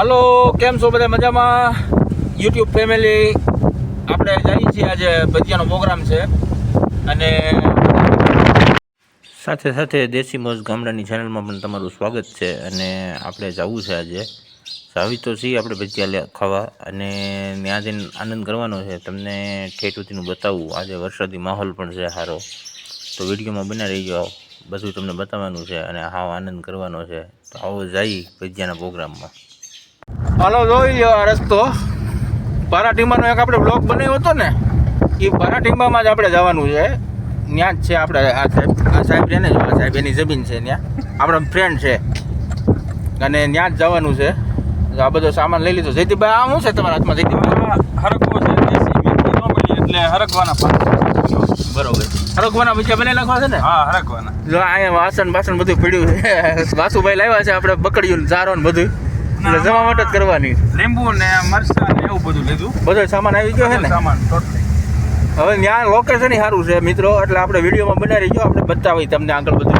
હાલો, કેમ છો બધા મજામાં? યુટ્યુબ ફેમિલી આપણે જઈએ છીએ આજે ભજીયાનો પ્રોગ્રામ છે. અને સાથે સાથે દેશી મોજ ગામડાની ચેનલમાં પણ તમારું સ્વાગત છે. અને આપણે જવું છે આજે. જાવી તો છીએ આપણે ભજીયા ખાવા. અને ત્યાં જઈને આનંદ કરવાનો છે. તમને ઠેઠ સુધીનું બતાવવું આજે વરસાદી માહોલ પણ છે સારો તો વિડીયોમાં બના રહી જાઓ બધું તમને બતાવવાનું છે અને હાવ આનંદ કરવાનો છે. તો આવો જઈ ભજીયાના પ્રોગ્રામમાં. હાલો જોઈ લ્યો આ રસ્તો. પારાટીમાનો એક આપણે બ્લોક બનાવ્યો હતો ને એ પારાટીમામાં જ આપણે જવાનું છે. ત્યાં જ છે આપણે આ સાહેબ આ સાહેબ રહે ને આ સાહેબ એની જમીન છે ત્યાં. આપણા ફ્રેન્ડ છે. અને ત્યાં જ જવાનું છે. આ બધો સામાન લઈ લીધો. જયદીપભાઈ આ શું છે તમારા હાથમાં જયદીપભાઈ? હરકવો છે એટલે હરકવાના બરોબર. હરકવાના બીજા બનાવી નાખવા છે ને? હા હરકવાના. જો અહીંયા વાસણ બાસણ બધું પડ્યું છે. વાસુભાઈ લાવ્યા છે આપણે બકડ્યું ને ચારો ને બધું. એટલે માટે જ કરવાની. લીંબુ ને મરચા ને એવું બધું લીધું. બધો સામાન આવી ગયો છે ને? સામાન ટોટલી હવે ત્યાં લોકેશન સારું છે મિત્રો એટલે આપણે વિડીયોમાં બનાવી જો આપણે બતાવી તમને આગળ બધું.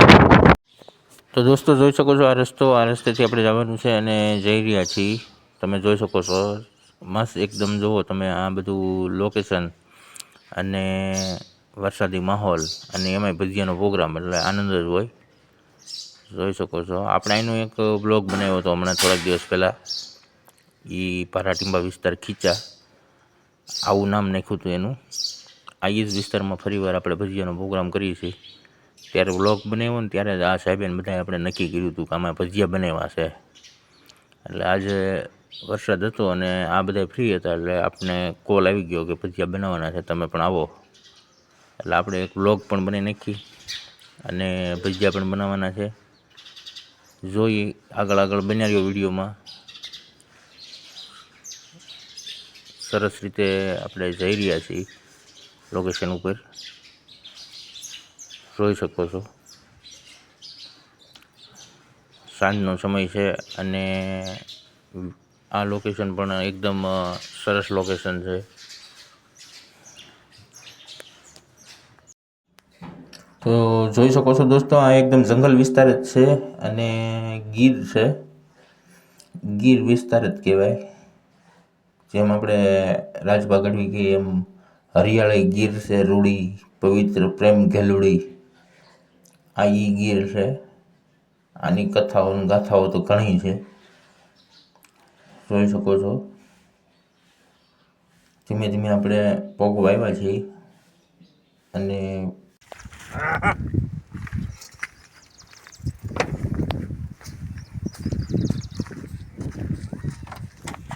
તો દોસ્તો જોઈ શકો છો આ રસ્તો આ રસ્તેથી આપણે જવાનું છે અને જઈ રહ્યા છીએ. તમે જોઈ શકો છો મસ્ત એકદમ જુઓ તમે આ બધું લોકેશન અને વરસાદી માહોલ અને એમાંય ભજીયાનો પ્રોગ્રામ એટલે આનંદ જ હોય. જોઈ શકો છો. આપણે એનું એક બ્લોગ બનાવ્યો હતો હમણાં થોડાક દિવસ પહેલાં. એ પારાટીંબા વિસ્તાર ખીચા. આવું નામ નાખ્યું હતું એનું. આ જ વિસ્તારમાં ફરીવાર આપણે ભજીયાનો પ્રોગ્રામ કરીએ છીએ. ત્યારે વ્લોગ બનાવ્યો ને ત્યારે આ સાહેબેન બધાએ આપણે નક્કી કર્યું હતું કે આમાં ભજીયા બનાવ્યા છે. એટલે આજે વરસાદ હતો અને આ બધા ફ્રી હતા એટલે આપણે કોલ આવી ગયો કે ભજીયા બનાવવાના છે, તમે પણ આવો. એટલે આપણે એક વ્લોગ પણ બનાવી નાખી અને ભજીયા પણ બનાવવાના છે. જોઈ આગળ આગળ બનાવ્યો વિડીયોમાં. સરસ રીતે આપણે જઈ રહ્યા છીએ લોકેશન ઉપર. જોઈ શકો છો. સાંજનો સમય છે અને આ લોકેશન પણ એકદમ સરસ લોકેશન છે. તો જોઈ શકો છો દોસ્તો, આ એકદમ જંગલ વિસ્તાર જ છે અને ગીર છે. ગીર વિસ્તાર જ કહેવાય. જેમ આપણે રાજભા ગઢવી કહીએ એમ, હરિયાળી ગીર છે, રૂડી, પવિત્ર પ્રેમ ઘેલુડી. આ ઈ ગીર છે. આની કથાઓ ગાથાઓ તો ઘણી છે. જોઈ શકો છો. ધીમે ધીમે આપણે પગ વાવ્યા છીએ. અને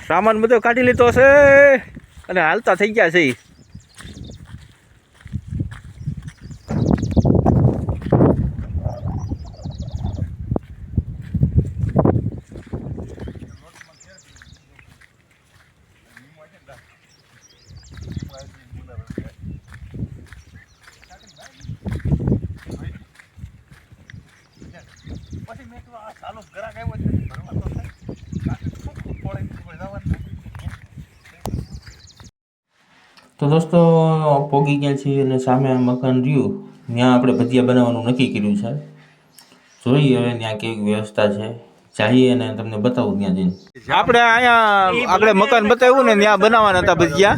સામાન બધો કાઢી લીધો છે અને હાલતા થઈ ગયા છે ઈ. પછી મેં કીધું આ ચાલુ ગ્રાહક આવ્યો છે ભરવા તો થાય. કાંઈક થોડું પોળે ઉપર જવાનું. તો દોસ્તો પોગી ગયા છીએ અને સામે આ મકાન રહ્યું. ત્યાં આપણે ભજીયા બનાવવાનું નક્કી કર્યું છે. જોઈએ હવે ત્યાં કેવી વ્યવસ્થા છે. જઈએ અને તમને બતાવું ત્યાં જઈને. આપણે અહીંયા આપણે મકાન બતાવ્યું ને ત્યાં બનાવવાના હતા ભજીયા.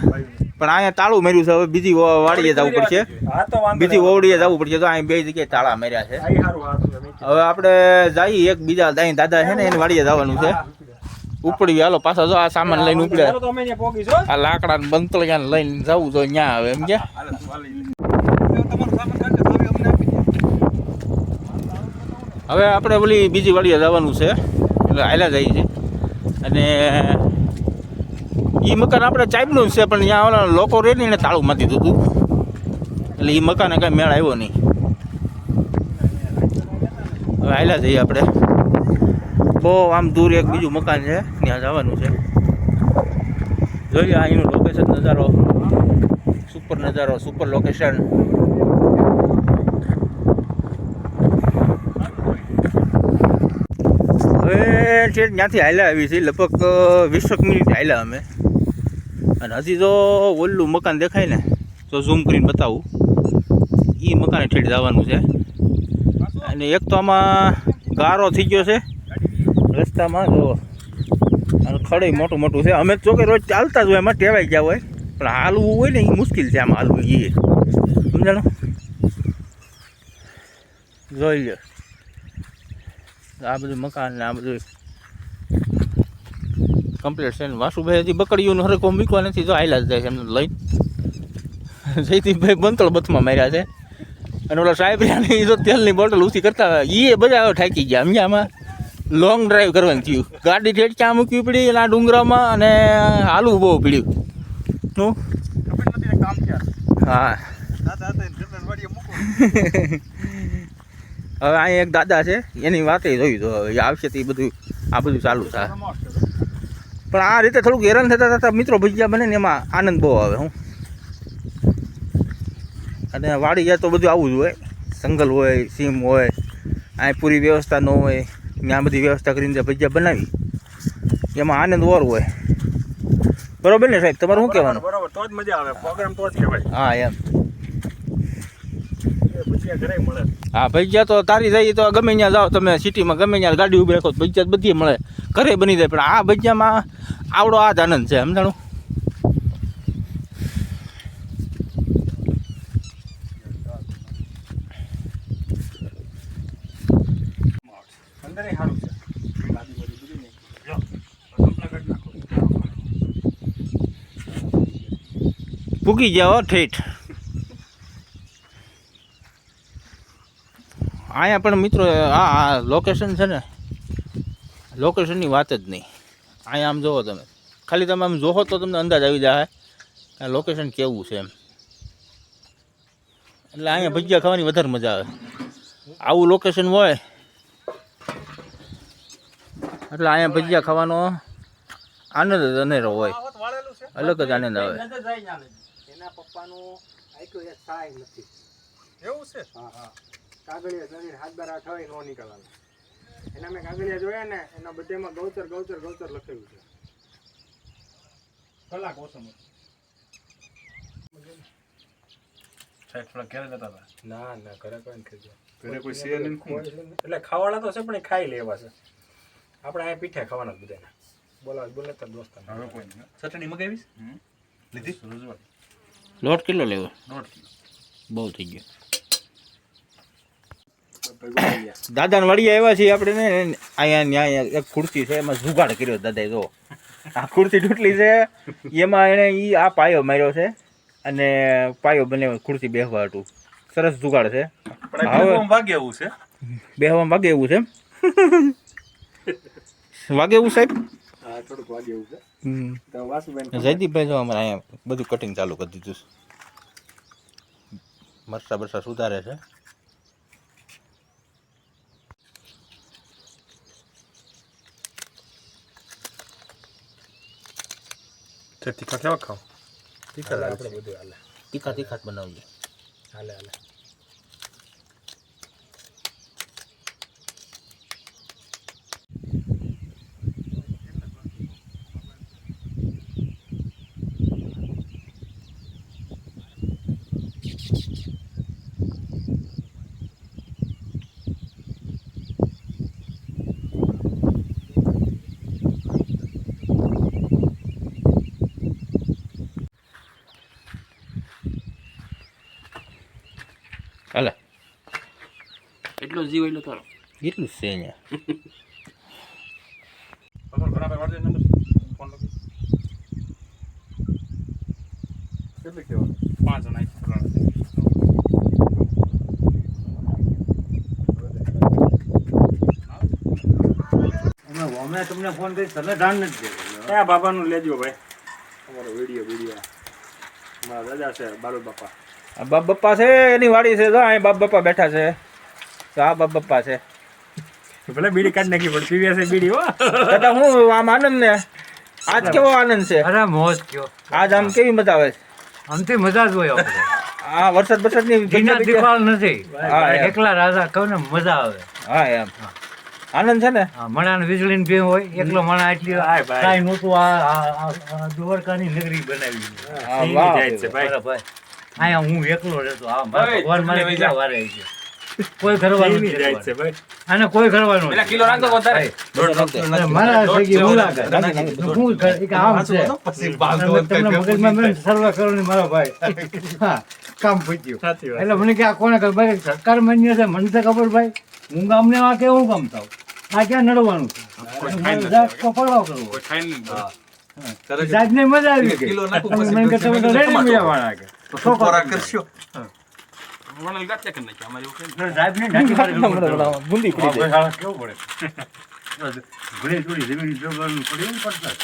પણ અહીંયા તાળું માર્યું છે. હવે બીજી વાડીએ જવું પડશે. હા તો વાંધો બીજી ઓવડીએ જવું પડશે. તો અહીં બે જગ્યાએ તાળા માર્યા છે. હવે આપણે જઈએ. એક બીજા દાઈ દાદા છે ને એની વાડીએ જવાનું છે. ઉપડી હાલો પાછા જો આ સામાન લઈને અહીંયા આ લાકડા ને બંતળિયા લઈને જવું જોઈએ ત્યાં આવે એમ કે. હવે આપણે ઓલી બીજી વાડીએ જવાનું છે. એટલે હાલ્યા જઈએ છે અને એ મકાન આપણે ચાઈબનું છે પણ ત્યાં ઓલા લોકો રહે ને એને તાળું મારી દીધું હતું એટલે એ મકાને કાંઈ મેળ આવ્યો નહીં. હવે હાલ્યા જઈએ આપણે. બહુ આમ દૂર એક બીજું મકાન છે, ત્યાં જવાનું છે. જોઈએ અહીંનું લોકેશન નજારો. સુપર નજારો સુપર લોકેશન હવે ત્યાંથી હાલ્યા આવી છે લગભગ વીસક મિનિટ હાલ્યા અમે. અને હજી જો ઓલું મકાન દેખાય ને તો ઝૂમ કરીને બતાવું. એ મકાને ઠેઠ જવાનું છે. અને એક તો આમાં ગારો થઈ ગયો છે. રસ્તામાં જો ખડે મોટું મોટું છે. અમે તો રોજ ચાલતા જ હોય, એમાં ટેવાઈ ગયા હોય. પણ હાલવું હોય ને એ મુશ્કેલ છે આમાં હાલવું એ સમજાણો? જોઈ લે આ બધું મકાન ને આ બધું કમ્પ્લીટ છે ને. વાસુભાઈ હજી બકડીઓનું હરકો મૂકવા નથી, જો આયલા જ જાય છે એમને લઈને. જયદીપભાઈ બંતળ બથમાં માર્યા છે. અને ઓલા સાહેબ તો તેલની બોટલ ઊંચી કરતા એ બધા થાકી ગયા. અમે આમાં? લોંગ ડ્રાઈવ કરવાનું થયું. ગાડી ક્યાં મૂકવી પડી એના ડુંગરામાં અને હાલવું બહુ પડ્યું. શું? હા. હવે અહીં એક દાદા છે, એની વાતે જોયું તો હવે આવશે તે બધું, આ બધું ચાલુ થાય પણ આ રીતે થોડુંક હેરાન થતા થતા મિત્રો ભજીયા બને ને એમાં આનંદ બહુ આવે, હું. અને વાડી જાય તો બધું આવું જ હોય. સંગલ હોય, સીમ હોય, અહીં પૂરી વ્યવસ્થા ન હોય. ત્યાં બધી વ્યવસ્થા કરીને જે ભજીયા બનાવી એમાં આનંદ ઓર હોય. બરોબર ને સાહેબ? તમારું શું કહેવાનું? બરોબર તો જ મજા આવે. પ્રોગ્રામ તો જ કહેવાય. હા એમ. હા ભજીયા તો તારી જાય તો ગમે ત્યાં જાઓ તમે સિટીમાં ગમે ત્યાં ગાડી ઊભી રાખો તો ભજીયા બધી મળે. ઘરે બની જાય પણ આ ભજીયામાં આવડો આ જ આનંદ છે સમજાણું અંદર સારું છે લાદી બાદી બધું નહીં લો કપડાં કાઢી નાખો પૂગી જાઓ, ઠેઠ. અહીંયા પણ મિત્રો, આ આ લોકેશન છે ને લોકેશનની વાત જ નહીં. અહીંયા આમ જોવો તમે. ખાલી તમે આમ જોવો તો તમને અંદાજ આવી જાય લોકેશન કેવું છે એમ. એટલે અહીંયા ભજીયા ખાવાની વધારે મજા આવે. આવું લોકેશન હોય, એટલે અહીંયા ભજીયા ખાવાનો આનંદ જ અનેરો હોય. અલગ જ આનંદ આવે. એના પપ્પાનું આઈક્યુ એ સહાય નથી. એવું છે? હા હા. કાગળિયા શરીર હાથ બાર આઠ હોય નો નીકળવાનું. એના મેં કાગળિયા જોયા ને એના બધામાં ગૌચર ગૌચર ગૌચર લખેલું છે. કલાક ઓછો ના ના ઘરે કોઈ નથી ઘરે કોઈ છે નહીં એટલે ખાવાના તો છે પણ એ ખાઈ લેવા છે. આપણે અહીંયા પીઠા ખાવાના જ બધાના. બોલાવ બોલાતા દોસ્ત હવે કોઈ ચટણી મગાવીશ? લીધી? રજવાડી લોટ કેટલો લેવો. બહુ થઈ ગયો. દાદાને વળી આવ્યા છીએ આપણે ને અહીંયા ન્યાય એક ખુરશી છે એમાં જુગાડ કર્યો દાદાએ જો આ ખુરશી તૂટલી છે એમાં એણે ઈ આ પાયો માર્યો છે અને પાયો બને ખુરશી બેહવા હતું. સરસ જુગાડ છે. આ એવું છે? બેહવામાં વાગે એવું છે. એમ વાગે એવું સાહેબ? થોડુંક વાગે એવું છે. તો વાસુબેન જયદીપભાઈ જો અમારે અહીંયા બધું કટિંગ ચાલુ કરી દીધું છે. મરસા બરસા સુધારે છે. તીખા કેવા ખાવ? તીખા લાગે આપણે બધું હાલે. તીખા તીખા જ બનાવજો હાલે હાલે હાલે એટલો જીવ એટલો તારો. એટલું જ છે અહીંયા? કેટલી કહેવાનું પાંચ જણા અમે તમને ફોન કરી તમે ધ્યાન નથી ક્યાં બાબાનું લેજો ભાઈ? તમારો વીડિયો વીડિયો. મારા દાદા છે બાલુ બાપા. બાપ બપ્પા છે એની વાડી છે જો અહીં બાપ બપ્પા બેઠા છે. તો આ બાપ બપ્પા છે. ભલે બીડી કાઢ નાખી પણ પીવીએસ બીડી હો. દાદા હું આમ આનંદ ને? આજ કેવો આનંદ છે? અરે મોજ કયો. આજ આમ કેવી મજા આવે છે? આમથી મજા જ હોય આપણે હા વરસાદ વરસાદની જીના દીવાલ નથી. એકલા રાજા કહું ને મજા આવે. હા એમ. આનંદ છે ને? મણા ને વીજળી ભે હોય એકલો મણા એટલી કઈ ભાઈ. નહોતું આ આ- આ- આ દ્વારકાની નગરી બનાવી જાય છે ભાઈ. અહીંયા હું એકલો રહેતો આ ભગવાન મારે બીજા વારે છે કોઈ કરવાનું કેવી જાય છે ભાઈ. અને કોઈ કરવાનું એટલે કિલો રાખતો વધારે. મારા સગી મુલાકાત. હું એક આમ છે. તમને મગજમાં મેં સર્વે કરવાની મારા ભાઈ. હા કામ પૂછ્યું સાચી વાત. એટલે મને કે આ કોને ખબર? ભાઈ સરકાર માન્ય છે. મને તો ખબર ભાઈ. હું ગામને આ કેવું કામ થાવ આ ક્યાં નડવાનું છે? પકડવા કરવો સાહેબને મજા આવી ગઈ. મને કે તમે તો રેડી મળ્યાવાળા કે. વણલ ગાંઠિયા કરી નાખ્યા? અમારે એવું કઈ સાહેબને ઢાંકી મારી ગયું પડતું. બુંદી પડી આપણે કેવું પડે? ઘણી થોડી જમીન જોવાનું પડે એવું પડતા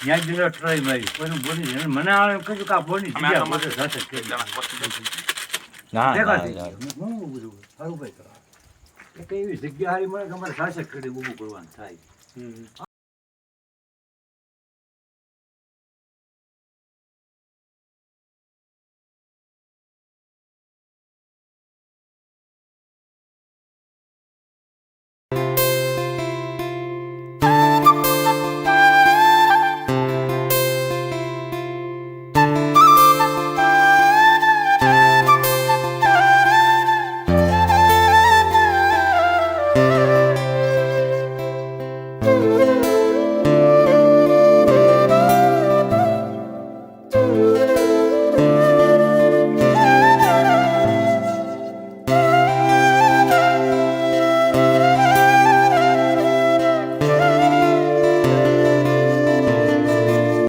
ત્યાં જ ટ્રાય મારી. કોઈનું બોલી. મને આ કહ્યું કે આ બોની જગ્યા તમારે બધે થશે ના ના દેખાતી ના. હું બધું સારું ભાઈ એક એવી જગ્યા હારી મળે કે અમારે શાસક કરી ઊભું કરવાનું થાય.